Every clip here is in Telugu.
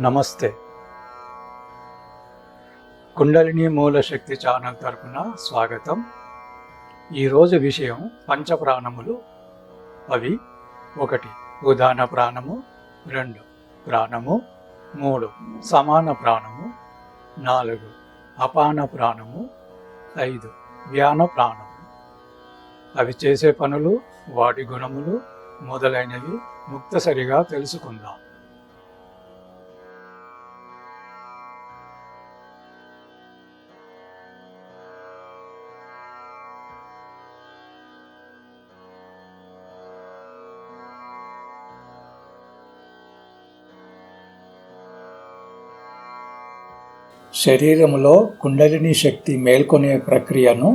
నమస్తే. కుండలిని మూల శక్తి ఛానల్ తరపున స్వాగతం. ఈరోజు విషయం పంచప్రాణములు. అవి ఒకటి ఉదాహరణ ప్రాణము. రెండు ప్రాణము. మూడు సమాన ప్రాణము. నాలుగు అపాన ప్రాణము. ఐదు వ్యాన ప్రాణము. అవి చేసే పనులు వాటి గుణములు మొదలైనవి ముక్తసరిగా తెలుసుకుందాం. శరీరంలో కుండలిని శక్తి మేల్కొనే ప్రక్రియను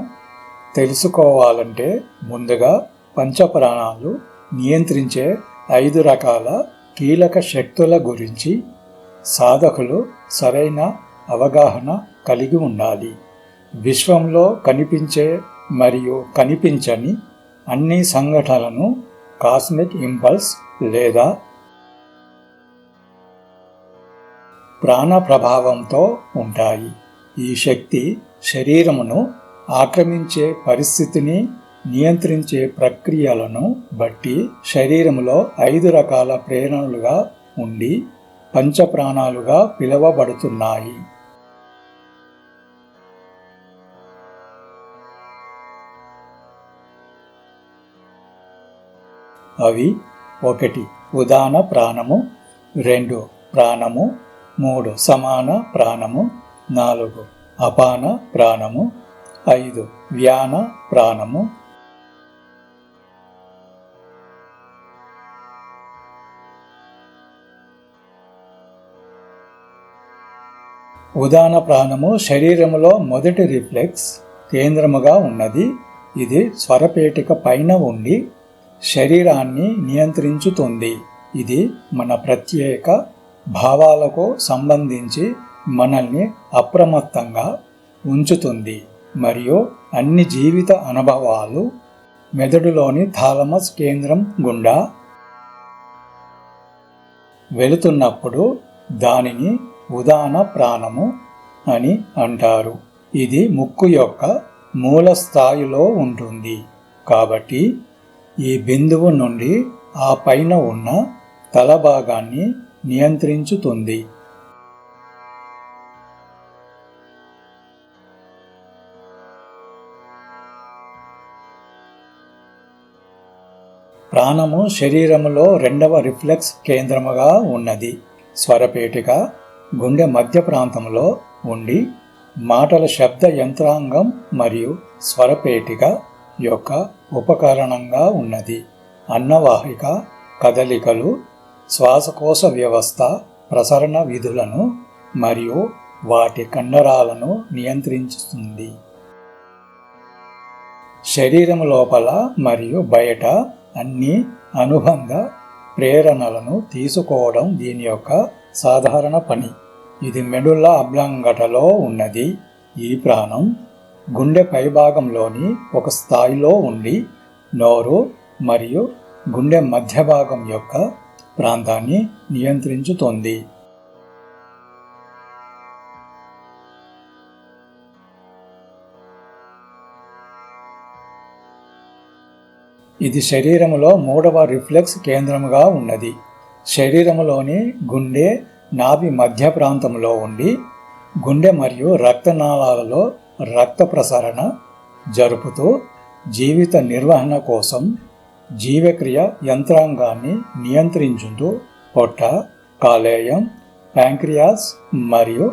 తెలుసుకోవాలంటే ముందుగా పంచప్రాణాలు నియంత్రించే ఐదు రకాల కీలక శక్తుల గురించి సాధకులు సరైన అవగాహన కలిగి ఉండాలి. విశ్వంలో కనిపించే మరియు కనిపించని అన్ని సంఘటనలను కాస్మిక్ ఇంపల్స్ లేదా ప్రాణ ప్రభావంతో ఉంటాయి. ఈ శక్తి శరీరమును ఆక్రమించే పరిస్థితిని నియంత్రించే ప్రక్రియలను బట్టి శరీరంలో ఐదు రకాల ప్రేరణలుగా ఉండి పంచప్రాణాలుగా పిలువబడుతున్నాయి. అవి ఒకటి. ఉదాన ప్రాణము. రెండు. ప్రాణము. మూడు. సమాన ప్రాణము. నాలుగు. అపాన ప్రాణము. ఐదు. వ్యాన ప్రాణము. ఉదాన ప్రాణము శరీరములో మొదటి రిఫ్లెక్స్ కేంద్రముగా ఉన్నది. ఇది స్వరపేటిక పైన ఉండి శరీరాన్ని నియంత్రించుతుంది. ఇది మన ప్రత్యేక భావాలకు సంబంధించి మనల్ని అప్రమత్తంగా ఉంచుతుంది మరియు అన్ని జీవిత అనుభవాలు మెదడులోని థాలమస్ కేంద్రం గుండా వెళుతున్నప్పుడు దానిని ఉదాన ప్రాణము అని అంటారు. ఇది ముక్కు యొక్క మూల స్థాయిలో ఉంటుంది. కాబట్టి ఈ బిందువు నుండి ఆ పైన ఉన్న తల భాగాన్ని నియంత్రించుతుంది. ప్రాణము శరీరములో రెండవ రిఫ్లెక్స్ కేంద్రముగా ఉన్నది. స్వరపేటిక గుండె మధ్య ప్రాంతంలో ఉండి మాటల శబ్ద యంత్రాంగం మరియు స్వరపేటిక యొక్క ఉపకరణంగా ఉన్నది. అన్నవాహిక కదలికలు శ్వాసకోశ వ్యవస్థ ప్రసరణ విధులను మరియు వాటి కండరాలను నియంత్రించుతుంది. శరీరం లోపల మరియు బయట అన్ని అనుబంధ ప్రేరణలను తీసుకోవడం దీని యొక్క సాధారణ పని. ఇది మెడుల్ల అబ్లంగటలో ఉన్నది. ఈ ప్రాణం గుండె పైభాగంలోని ఒక స్థాయిలో ఉండి నోరు మరియు గుండె మధ్య భాగం యొక్క ప్రాంతాన్ని నియంత్రించుతోంది. ఇది శరీరములో మూడవ రిఫ్లెక్స్ కేంద్రముగా ఉన్నది. శరీరములోని గుండె నాభి మధ్య ప్రాంతంలో ఉండి గుండె మరియు రక్తనాళాలలో రక్త ప్రసరణ జరుపుతూ జీవిత నిర్వహణ కోసం జీవక్రియ యంత్రాంగాన్ని నియంత్రించుతూ పొట్ట కాలేయం ప్యాంక్రియాస్ మరియు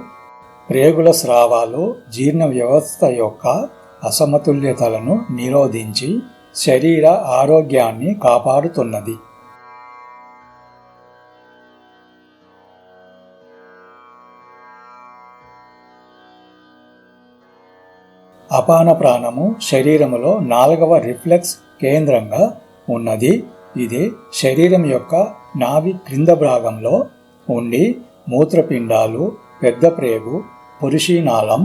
రేగుల స్రావాలు జీర్ణ వ్యవస్థ యొక్క అసమతుల్యతలను నిరోధించి శరీర ఆరోగ్యాన్ని కాపాడుతున్నది. అపాన ప్రాణము శరీరములో నాలుగవ రిఫ్లెక్స్ కేంద్రంగా ఉన్నది. ఇది శరీరం యొక్క నావి క్రింద భాగంలో ఉండి మూత్రపిండాలు పెద్ద ప్రేగు పురుషీనాళం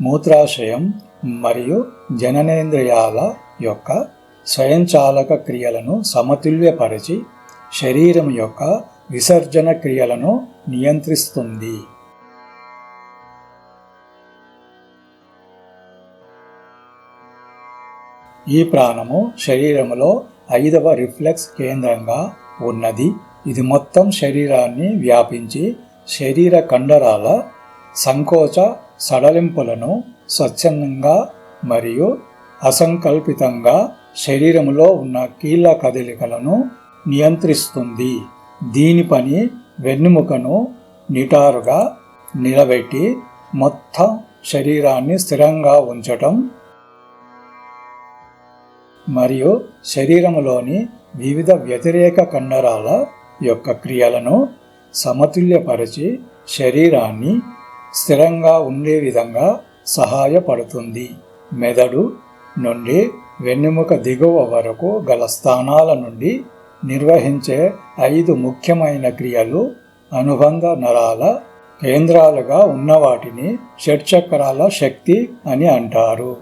మూత్రాశయం మరియు జననేంద్రియాల యొక్క స్వయంచాలక క్రియలను సమతుల్యపరిచి శరీరం యొక్క విసర్జన క్రియలను నియంత్రిస్తుంది. ఈ ప్రాణము శరీరములో ఐదవ రిఫ్లెక్స్ కేంద్రంగా ఉన్నది. ఇది మొత్తం శరీరాన్ని వ్యాపించి శరీర కండరాల సంకోచ సడలింపులను స్వచ్ఛందంగా మరియు అసంకల్పితంగా శరీరంలో ఉన్న కీళ్ళ కదలికలను నియంత్రిస్తుంది. దీని పని వెన్నుముకను నిటారుగా నిలబెట్టి మొత్తం శరీరాన్ని స్థిరంగా ఉంచటం మరియు శరీరములోని వివిధ వ్యతిరేక కండరాల యొక్క క్రియలను సమతుల్యపరిచి శరీరాన్ని స్థిరంగా ఉండే విధంగా సహాయపడుతుంది. మెదడు నుండి వెన్నెముక దిగువ వరకు గల స్థానాల నుండి నిర్వహించే ఐదు ముఖ్యమైన క్రియలు అనుబంధ నరాల కేంద్రాలుగా ఉన్నవాటిని షట్చక్రాల శక్తి అని అంటారు.